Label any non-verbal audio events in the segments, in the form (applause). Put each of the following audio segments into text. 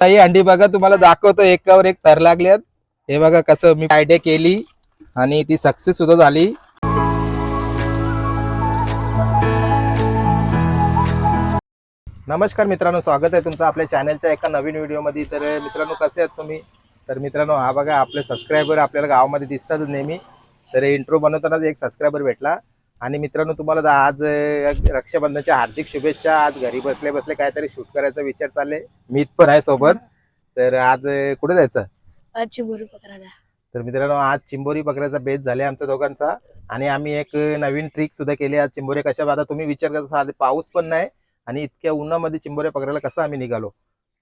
ही अंडी बघा तुम्हाला दाखवतो. एकावर एक तर लागल्यात. हे बघा कसं मी आयडिया केली आणि ती सक्सेस सुद्धा झाली. नमस्कार मित्रांनो स्वागत आहे तुमचं आपल्या चॅनलच्या एका नवीन व्हिडिओमध्ये तर मित्रांनो कसे आहात तुम्ही? तर मित्रांनो हा बघा आपले सबस्क्रायबर आपल्याला गावामध्ये दिसतातच नेहमी. तर इंट्रो बनवतानाच एक सबस्क्रायबर भेटला. आणि मित्रांनो तुम्हाला आज रक्षाबंधनच्या हार्दिक शुभेच्छा. आज घरी बसले बसले काहीतरी शूट करायचा विचार चालले. मीत पण आहे सोबत. तर आज कुठे जायचं? अच्छी बोरी पकडायला. तर मित्रांनो आज चिंबोरी पकडायचा बेस झाले आमच्या दोघांचा. आणि आम्ही एक नवीन ट्रिक सुद्धा केली आज चिंबोरे. कशा आता तुम्ही विचार करत असाल पाऊस पण नाही आणि इतक्या उन्हामध्ये चिंबोरे पकडायला कसं आम्ही निघालो?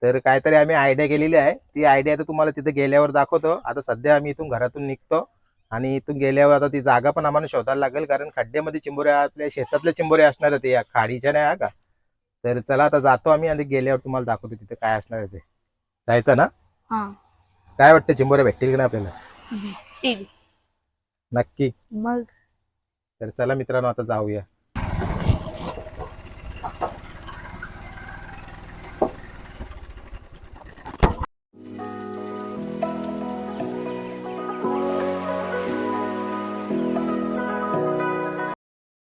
तर काहीतरी आम्ही आयडिया केलेली आहे. ती आयडिया तर तुम्हाला तिथे गेल्यावर दाखवतो. आता सध्या आम्ही इथून घरातून निघतो. आणि इथून गेल्यावर आता ती जागा पण आम्हाला शोधायला लागेल कारण खड्ड्यामध्ये चिंबोरे आपल्या शेतातले चिंबोरे असणार ते या खाडीच्या नाही का? तर चला आता जातो आम्ही आणि गेल्यावर तुम्हाला दाखवतो तिथे काय असणार आहे ते. जायचं ना? हा. काय वाटतं चिंबोरे भेटतील की नाही आपल्याला? नक्की. मग? तर चला मित्रांनो आता जाऊया.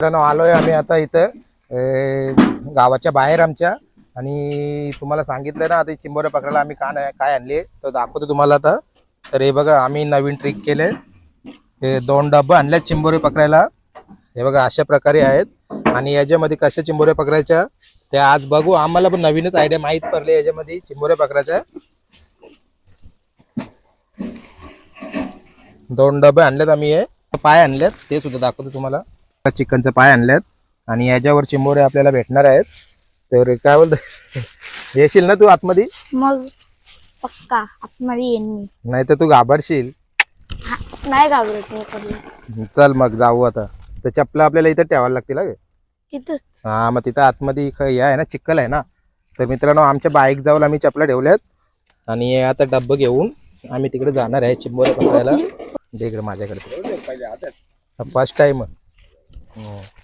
मित्रांनो आलोय आम्ही आता इथं. गावाच्या बाहेर आमच्या. आणि तुम्हाला सांगितलं ना आता चिंबोरे पकडायला आम्ही का नाही काय आणले तर दाखवतो तुम्हाला आता. तर हे बघा आम्ही नवीन ट्रिक केले. हे दोन डब्बे आणले चिंबोरे पकडायला. हे बघा अशा प्रकारे आहेत. आणि याच्यामध्ये कशा चिंबोऱ्या पकडायच्या ते आज बघू. आम्हाला पण नवीनच आयडिया माहीत पडले याच्यामध्ये चिंबोऱ्या पकडायच्या. दोन डबे आणलेत आम्ही हे. पाय आणलेत ते सुद्धा दाखवतो तुम्हाला. चिकनचे पाय आणलेत आणि याच्यावर चिंबोरे आपल्याला भेटणार आहेत. तर काय बोलतो (laughs) येशील ना तू आतमध्ये? मग पक्का आतमध्ये येईन मी. नाही तर तू घाबरशील. हा, नाही घाबरत मी चल मग जाऊ आता. तर चपला आपल्याला इथे ठेवायला लागतील हा? तिथंच. हा मग तिथं आतमध्ये हे आहे ना चिक्कल आहे ना. तर मित्रांनो आमच्या बाईक जाऊन आम्ही चपला ठेवल्यात. आणि आता डब्बं घेऊन आम्ही तिकडे जाणार आहे चिंबोरे पकडायला. दे इकडे माझ्याकडे. First time Oh.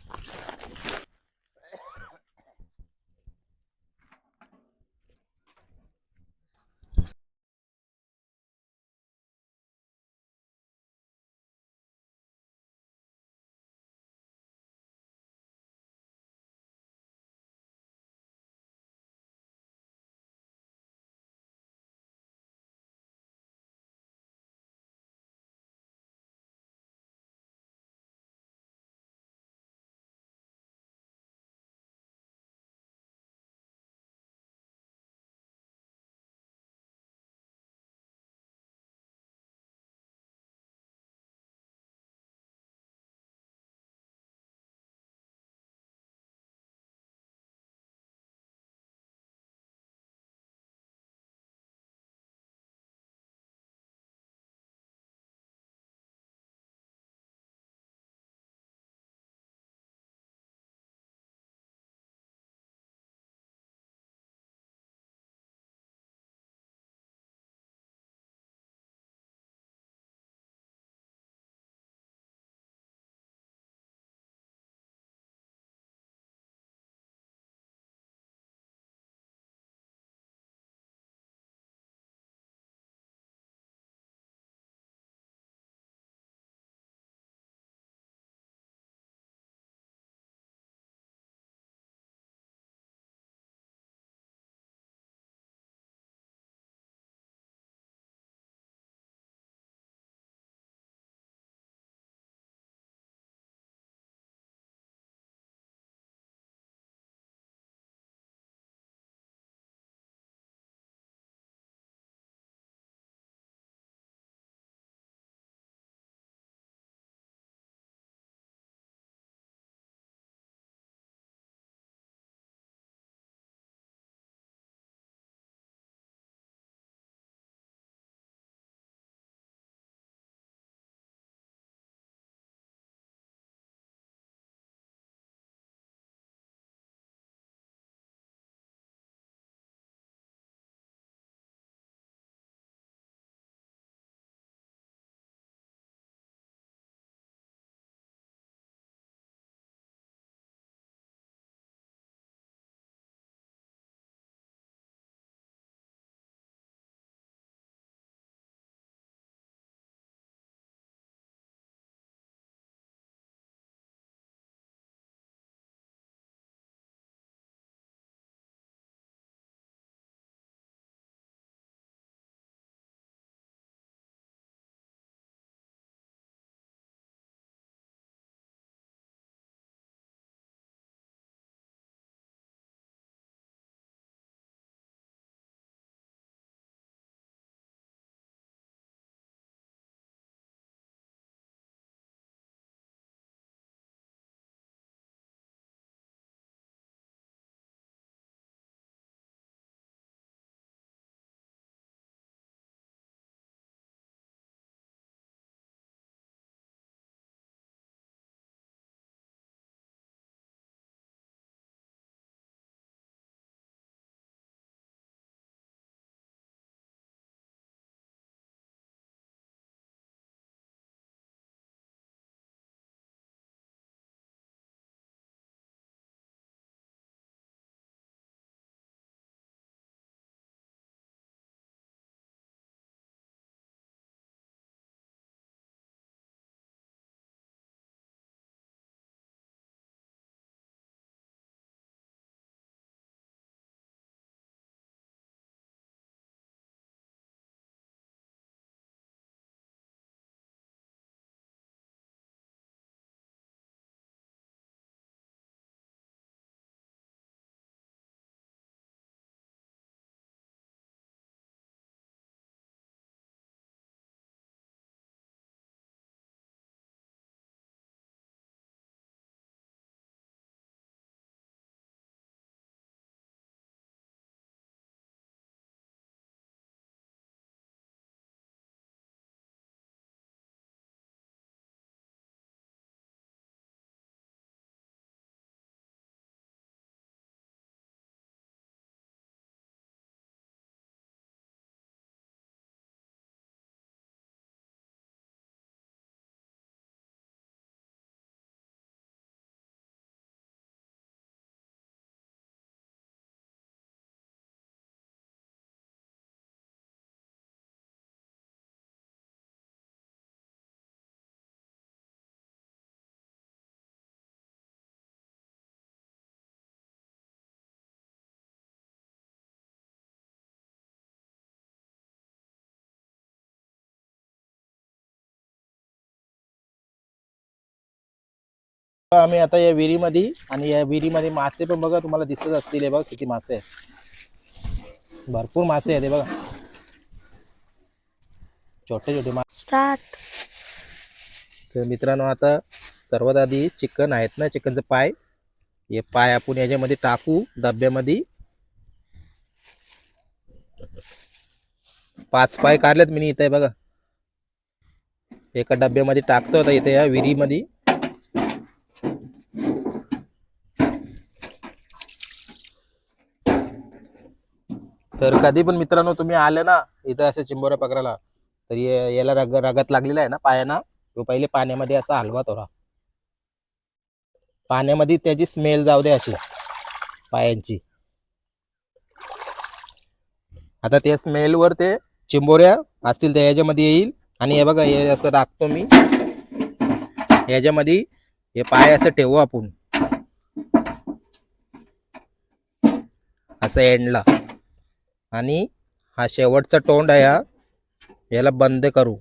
आम्ही आता या विहिरीमध्ये आणि या विहिरीमध्ये मासे पण बघा तुम्हाला दिसत असतील हे बघा किती मासे आहेत. भरपूर मासे आहेत हे बघा. छोटे छोटे मासे स्टार्ट. तर मित्रांनो आता सर्वात आधी चिकन आहेत ना चिकनचं पाय. हे पाय आपण याच्यामध्ये टाकू डब्यामध्ये. पाच पाय काढलेत मी इथे बघा. एका डब्यामध्ये टाकतो आता इथे या विहिरीमध्ये. तर कधी पण मित्रांनो तुम्ही आले ना इथं असं चिंबोऱ्या पकडायला तर याला रग रगत लागलेला आहे ना पायांना तो पहिले पाण्यामध्ये असा हलवा थोडा पाण्यामध्ये त्याची स्मेल जाऊ दे अशी पायांची. आता त्या स्मेलवर ते चिंबोऱ्या असतील त्या याच्यामध्ये येईल. आणि हे बघा हे असं टाकतो मी. याच्यामध्ये हे पाय असं ठेवू आपण. असं एंडला आणि हा शेवटचा तोंड आहे हा. याला बंद करू.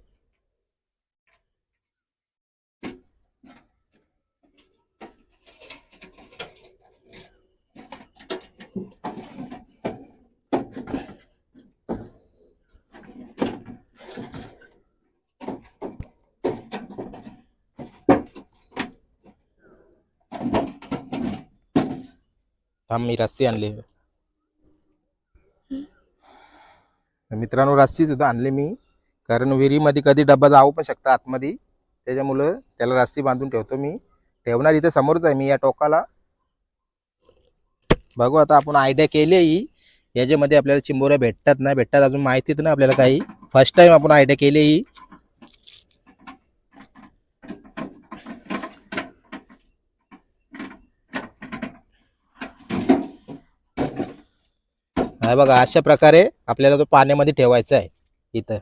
थांब मी रस्सी आणली. मित्रांनो रस्सी सुद्धा आणली मी. कारण विहिरीमध्ये कधी डब्बा जाऊ पण शकता आतमध्ये. त्याच्यामुळं त्याला रस्सी बांधून ठेवतो मी. ठेवणार इथे समोरच आहे मी या टोकाला. बघू आता आपण आयडिया केली ही. याच्यामध्ये आपल्याला चिंबोऱ्या भेटतात ना भेटतात अजून माहितीच ना आपल्याला काही. फर्स्ट टाइम आपण आयडिया केली ही. हा बघा अशा प्रकारे आपल्याला तो पाण्यामध्ये ठेवायचा आहे इथं.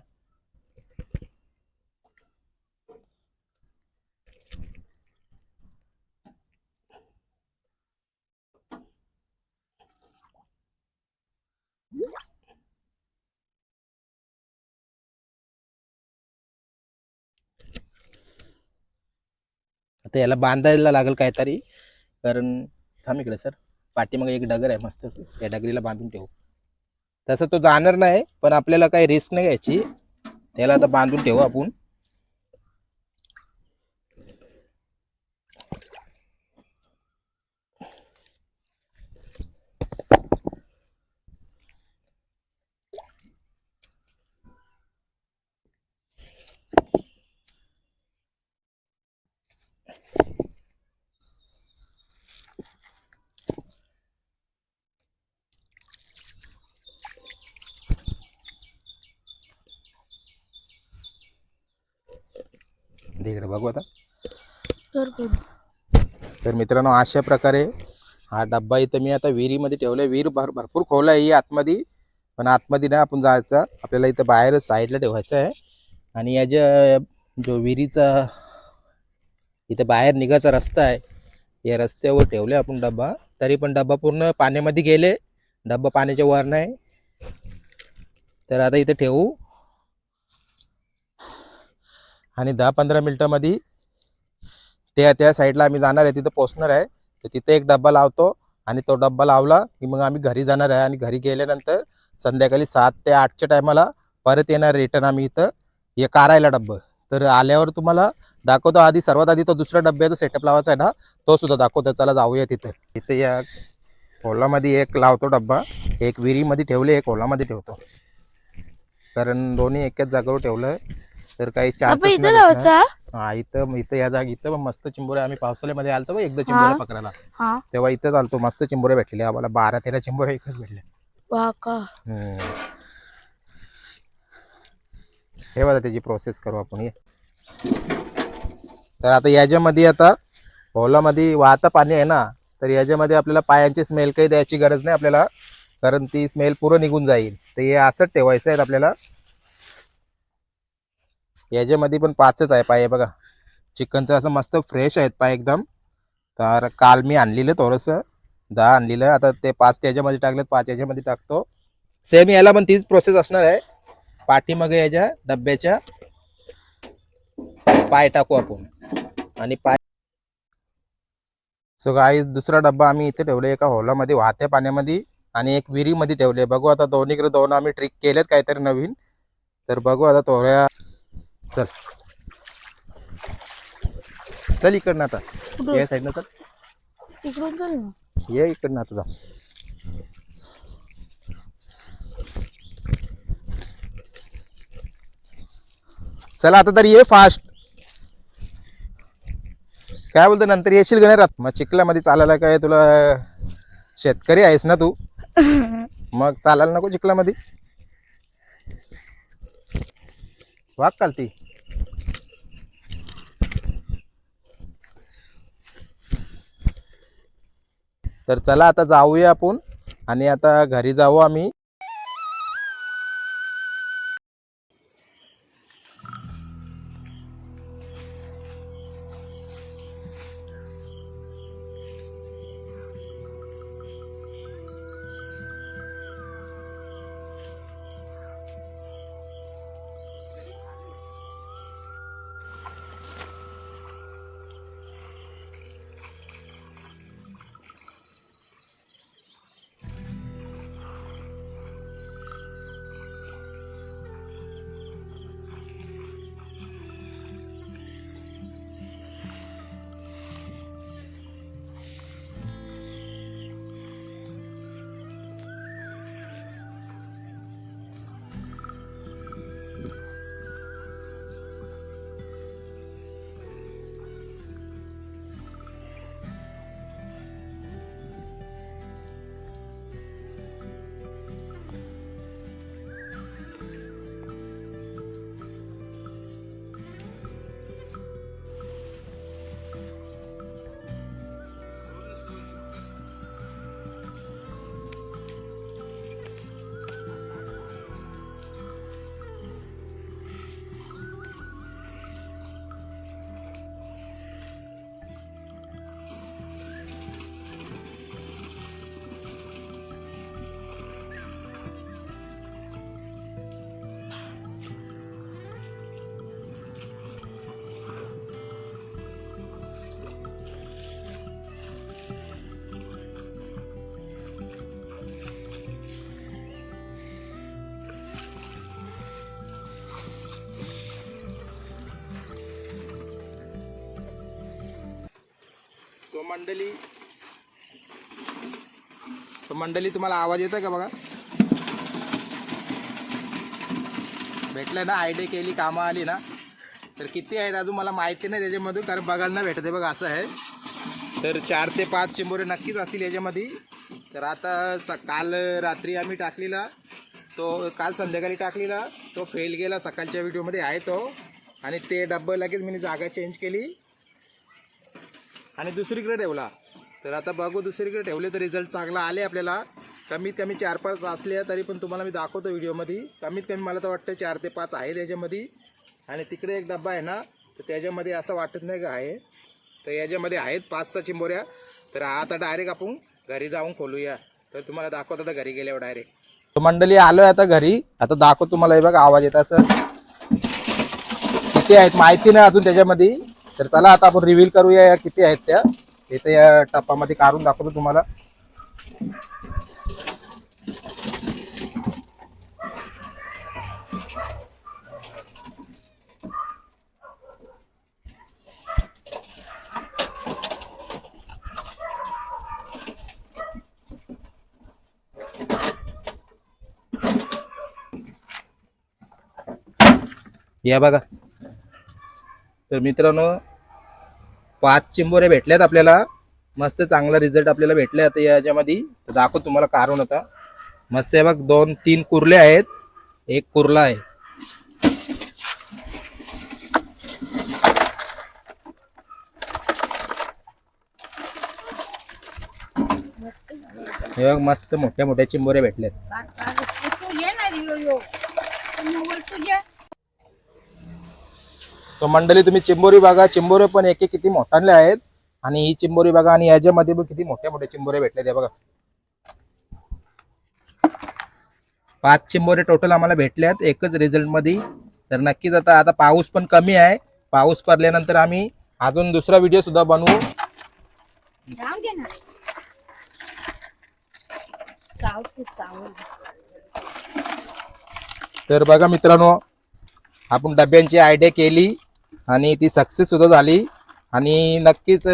आता याला बांधायला लागेल काहीतरी कारण थांब इकडे सर पाठीमागे एक डगर आहे मस्त या डगरीला बांधून ठेवू. तसं तो जाणार नाही पण आपल्याला काही रिस्क नाही घ्यायची. त्याला आता बांधून ठेवू आपण. इकडे बघू आता. तर मित्रांनो अशा प्रकारे हा डब्बा इथं मी आता विहिरीमध्ये ठेवलाय. विहीर भर भरपूर खोल आहे ही आतमध्ये. पण आतमध्ये नाही आपण जायचं. आपल्याला इथं बाहेर साईडला ठेवायचं आहे. आणि याच्या जो विहिरीचा इथं बाहेर निघायचा रस्ता आहे या रस्त्यावर ठेवले आपण डब्बा. तरी पण डब्बा पूर्ण पाण्यामध्ये गेले. डब्बा पाण्याच्या वर नाही. तर आता इथे ठेवू. आणि दहा पंधरा मिनटामध्ये त्या त्या साईडला आम्ही जाणार आहे तिथं पोचणार आहे. तर तिथे एक डब्बा लावतो आणि तो डब्बा लावला की मग आम्ही घरी जाणार आहे. आणि घरी गेल्यानंतर संध्याकाळी सात ते आठच्या टायमाला परत येणार रिटर्न आम्ही इथं. हे कारायला डब्बं. तर आल्यावर तुम्हाला दाखवतो आधी सर्वात आधी तो दुसरा डब्याचा सेटअप लावायचा आहे ना तो सुद्धा दाखवतो. चला जाऊया तिथं. इथे या ओलामध्ये एक लावतो डब्बा. एक विहिरीमध्ये ठेवले एक ओलामध्ये ठेवतो. कारण दोन्ही एकाच जागेवर ठेवलं आहे तर काही आपण इथं लावायचा हा इथं इथं या जागी इथं पण मस्त चिंबोऱ्या आम्ही पावसाळ्यामध्ये आलतो बघ एकदा चिंबोऱ्या हा. पकडायला. हा. तेव्हा इथंच आलतो मस्त चिंबोऱ्या भेटलेल्या. आम्हाला बारा तेरा वा का? हम्म. हे बघा त्याची प्रोसेस करू आपण तर आता याच्यामध्ये आता ओलामध्ये वाहतं पाणी आहे ना तर याच्यामध्ये आपल्याला पायांची स्मेल काही द्यायची गरज नाही आपल्याला कारण ती स्मेल पुरं निघून जाईल. तर हे असंच ठेवायचं आहे आपल्याला. याच्यामध्ये पण पाचच आहे पाय बघा. चिकनचं असं मस्त फ्रेश आहेत पाय एकदम. तर काल मी आणलेलं थोडंसं. दहा आणलेलं. आता ते पाच त्याच्यामध्ये टाकलेत पाच याच्यामध्ये टाकतो. सेम याला पण तीच प्रोसेस असणार आहे. पाठीमागे याच्या डब्याच्या पाय टाकू आपण. आणि पाय सो गाई दुसरा डब्बा आम्ही इथे ठेवले एका हॉलामध्ये वाहत्या पाण्यामध्ये आणि एक विहिरीमध्ये ठेवले बघू आता दोन्हीकडे दोन आम्ही ट्रिक केलेत काहीतरी नवीन. तर बघू आता थोड्या चल. चल इकडनं आता. या साईडनं चल. इकडून चल ना. ये इकडनं आता जा. चला आता तरी ये फास्ट काय बोलतो नंतर येशील का नाही रात? मग चिखल्यामध्ये चालायला काय तुला शेतकरी आहेस ना तू? (laughs) मग चालायला नको चिखल्यामध्ये वाघ चालती. तर चला आता जाऊया आपण आणि आता घरी जाऊ आम्ही. मंडळी तो मंडळी तुम्हाला आवाज येतोय का बघा? भेटलं ना आयडिया केली कामं आली ना. तर किती आहेत अजून मला माहिती नाही त्याच्यामधून कारण बघायला भेटते बघा असं आहे. तर चार ते पाच चिंबोरे नक्कीच असतील याच्यामध्ये. तर आता स काल रात्री आम्ही टाकलेला तो काल संध्याकाळी टाकलेला तो फेल गेला सकाळच्या व्हिडिओमध्ये आहे तो. आणि ते डब्बं लगेच मी जागा चेंज केली. आणि दुसरीकडे ठेवला. तर आता बघू दुसरीकडे ठेवले तर रिझल्ट चांगला आले आपल्याला. कमीत कमी चार पाच असले तरी पण तुम्हाला मी दाखवतो व्हिडिओमध्ये. कमीत कमी मला तर वाटतं चार ते पाच आहे त्याच्यामध्ये. आणि तिकडे एक डब्बा आहे ना तर त्याच्यामध्ये असं वाटत नाही का आहे? तर याच्यामध्ये आहेत पाच सहा चिंबोऱ्या. तर आता डायरेक्ट आपण घरी जाऊन खोलूया. तर तुम्हाला दाखवतो आता घरी गेल्यावर डायरेक्ट मंडळी आलो आता घरी. आता दाखव तुम्हाला हे बघा आवाज येत असं किती आहेत माहिती नाही अजून त्याच्यामध्ये. तर चला आता आपण रिव्हील करूया या किती आहेत त्या. इथे या टप्पामध्ये काढून दाखवतो तुम्हाला. या बघा. तर मित्रांनो पाच चिंबोरे भेटल्यात आपल्याला. मस्त चांगला रिझल्ट आपल्याला भेटले आता याच्यामध्ये. दाखव तुम्हाला कारण होता मस्त आहे बघ दोन तीन कुर्ले आहेत. एक कुर्ला आहे. हे बघ मस्त मोठ्या मोठ्या चिंबोरे भेटलेत सो मंडळी तुम्ही चिंबोरी बघा. चिंबोरे पण एक एक किती मोठाले आहेत. आणि ही चिंबोरी बघा आणि याच्यामध्ये पण किती मोठ्या मोठ्या चिंबोरे भेटले ते बघा. पाच चिंबोरे टोटल आम्हाला भेटल्यात. एकच रिझल्टमध्ये तर नक्कीच आता आता पाऊस पण कमी आहे. पाऊस पडल्यानंतर आम्ही अजून दुसरा व्हिडिओ सुद्धा बनवू. तर बघा मित्रांनो आपण डब्यांची आयडिया केली. आणि ती सक्सेस सुद्धा झाली. आणि नक्कीच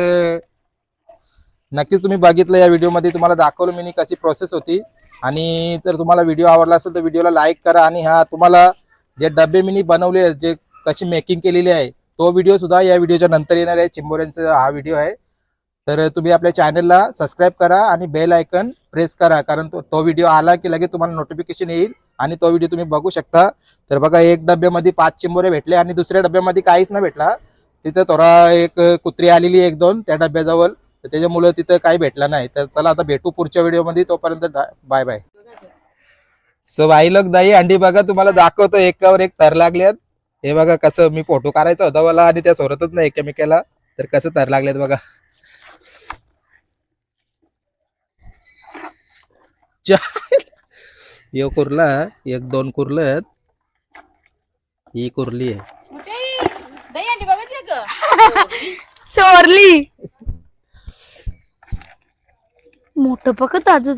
नक्कीच तुम्ही बघितलं या व्हिडिओमध्ये तुम्हाला दाखवलं मी कशी प्रोसेस होती. आणि जर तुम्हाला व्हिडिओ आवडला असेल तर व्हिडिओला लाईक करा आणि हा तुम्हाला जे डबे मी बनवले आहेत जे कशी मेकिंग केलेली आहे तो व्हिडिओ सुद्धा या व्हिडिओच्या नंतर येणार आहे. चिंबोऱ्यांचा हा व्हिडिओ आहे. तर तुम्ही आपल्या चॅनलला सबस्क्राईब करा आणि बेल आयकन प्रेस करा कारण तो तो व्हिडिओ आला की लगेच तुम्हाला नोटिफिकेशन येईल. आणि तो व्हिडिओ तुम्ही बघू शकता. तर बघा एक डब्यामध्ये पाच चिंबोरे भेटले आणि दुसऱ्या डब्यामध्ये काहीच नाही भेटला. तिथं थोडा एक कुत्री आलेली एक दोन त्या डब्याजवळ. तर त्याच्यामुळं तिथं काही भेटलं नाही. तर चला आता भेटू पुढच्या व्हिडिओमध्ये. तोपर्यंत बाय बाय सो आई लोक दाई अंडी बघा तुम्हाला दाखवतो. एकावर एक तर लागल्यात हे बघा कसं मी फोटो काढायचा होता मला आणि त्या सोरतच नाही एकमेकाला. तर कसं तर लागल्यात बघा. (laughs) चा- यो कुर्ला एक दोन कुर्लत ही कुर्ली आहे चोरली. मोठं पकत अजून.